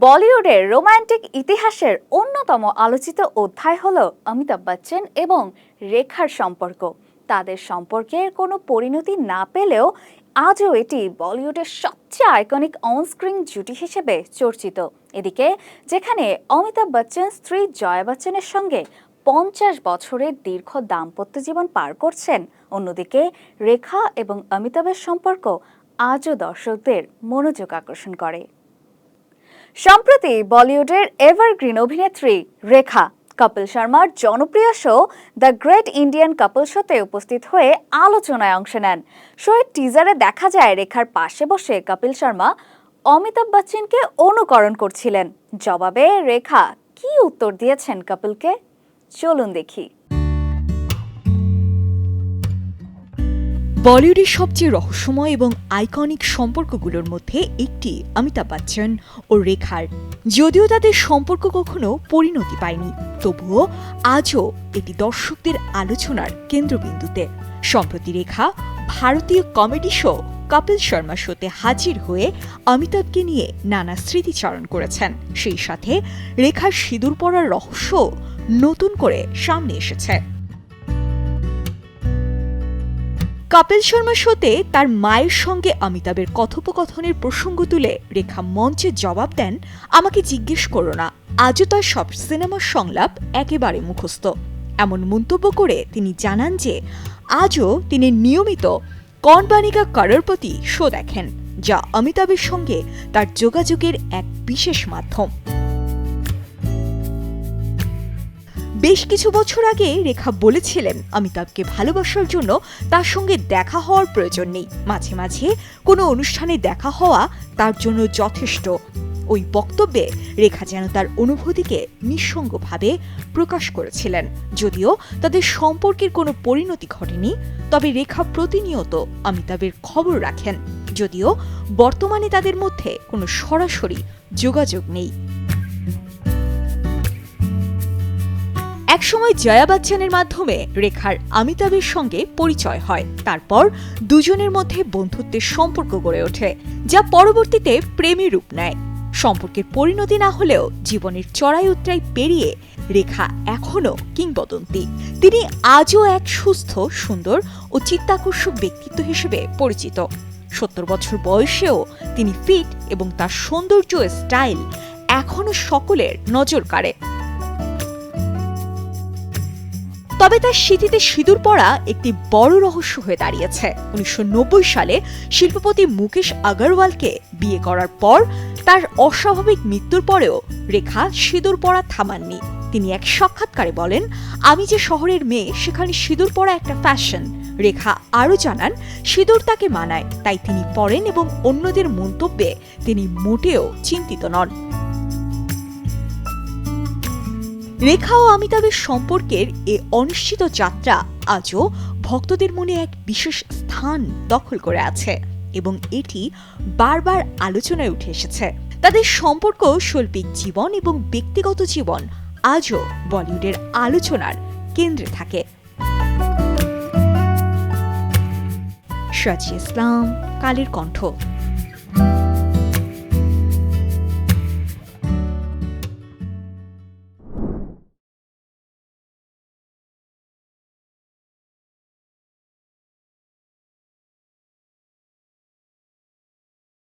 বলিউডের রোমান্টিক ইতিহাসের অন্যতম আলোচিত অধ্যায় হল অমিতাভ বচ্চন এবং রেখার সম্পর্ক। তাদের সম্পর্কের কোনো পরিণতি না পেলেও আজও এটি বলিউডের সবচেয়ে আইকনিক অনস্ক্রিন জুটি হিসেবে চর্চিত। এদিকে, যেখানে অমিতাভ বচ্চন স্ত্রী জয়া বচ্চনের সঙ্গে পঞ্চাশ বছরের দীর্ঘ দাম্পত্য জীবন পার করছেন। অন্যদিকে, রেখা এবং অমিতাভের সম্পর্ক আজও দর্শকদের মনোযোগ আকর্ষণ করে। সম্প্রতি বলিউডের এভারগ্রিন অভিনেত্রী রেখা কপিল শর্মার জনপ্রিয় show the great Indian Kapil শোতে উপস্থিত হয়ে আলোচনায় অংশ নেন। শোয়ের টিজারে দেখা যায় রেখার পাশে বসে কপিল শর্মা অমিতাভ বচ্চনকে অনুকরণ করছিলেন। জবাবে রেখা কি উত্তর দিয়েছেন কপিলকে? চলুন দেখি। বলিউডের সবচেয়ে রহস্যময় এবং আইকনিক সম্পর্কগুলোর মধ্যে একটি অমিতাভ বচ্চন ও রেখার। যদিও তাদের সম্পর্ক কখনো পরিণতি পায়নি, তবুও আজও এটি দর্শকদের আলোচনার কেন্দ্রবিন্দুতে। সম্প্রতি রেখা ভারতীয় কমেডি শো কপিল শর্মা শোতে হাজির হয়ে অমিতাভকে নিয়ে নানা স্মৃতিচারণ করেছেন। সেই সাথে রেখার সিঁদুর পড়ার রহস্য নতুন করে সামনে এসেছে। কপিল শর্মা শোতে তার মায়ের সঙ্গে অমিতাভের কথোপকথনের প্রসঙ্গ তুলে রেখা মঞ্চে জবাব দেন, আমাকে জিজ্ঞেস করো না, আজও তার সব সিনেমার সংলাপ একেবারে মুখস্থ। এমন মন্তব্য করে তিনি জানান যে, আজও তিনি নিয়মিত কন বানিকা করোরপতি শো দেখেন, যা অমিতাভের সঙ্গে তার যোগাযোগের এক বিশেষ মাধ্যম। বেশ কিছু বছর আগে রেখা বলেছিলেন, অমিতাভকে ভালোবাসার জন্য তার সঙ্গে দেখা হওয়ার প্রয়োজন নেই। মাঝে মাঝে কোনো অনুষ্ঠানে দেখা হওয়া তার জন্য যথেষ্ট। ওই বক্তব্যে রেখা যেন তার অনুভূতিকে নিঃসঙ্গভাবে প্রকাশ করেছিলেন। যদিও তাদের সম্পর্কের কোনো পরিণতি ঘটেনি, তবে রেখা প্রতিনিয়ত অমিতাভের খবর রাখেন। যদিও বর্তমানে তাদের মধ্যে কোনো সরাসরি যোগাযোগ নেই। একসময় জয়া বচ্চনের মাধ্যমে রেখার অমিতাভের সঙ্গে পরিচয় হয়। তারপর দুজনের মধ্যে বন্ধুত্বের সম্পর্ক গড়ে ওঠে, যা পরবর্তীতে প্রেমে রূপ নেয়। সম্পর্কের পরিণতি না হলেও জীবনের চড়াই উত্তরাই পেরিয়ে রেখা এখনও কিংবদন্তি। তিনি আজও এক সুস্থ, সুন্দর ও চিত্তাকর্ষক ব্যক্তিত্ব হিসেবে পরিচিত। সত্তর বছর বয়সেও তিনি ফিট এবং তার সৌন্দর্য স্টাইল এখনও সকলের নজর কাড়ে। তবে তার স্মৃতিতে সিঁদুর পড়া একটি বড় রহস্য হয়ে দাঁড়িয়েছে। উনিশশো নব্বই সালে শিল্পপতি মুকেশ আগরওয়ালকে বিয়ে করার পর তার অস্বাভাবিক মৃত্যুর পরেও রেখা সিঁদুর পড়া থামাননি। তিনি এক সাক্ষাৎকারে বলেন, আমি যে শহরের মেয়ে, সেখানে সিঁদুর পরা একটা ফ্যাশন রেখা আরও জানান, সিঁদুর তাকে মানায়, তাই তিনি পড়েন এবং অন্যদের মন্তব্যে তিনি মোটেও চিন্তিত নন। রেখা ও অমিতাভের সম্পর্কের এ অনিশ্চিত যাত্রা আজও ভক্তদের মনে এক বিশেষ স্থান দখল করে আছে এবং এটি বারবার আলোচনায় উঠে এসেছে। তাদের সম্পর্ক, শৈল্পিক জীবন এবং ব্যক্তিগত জীবন আজও বলিউডের আলোচনার কেন্দ্রে থাকে। সাজি ইসলাম, কালের কণ্ঠ।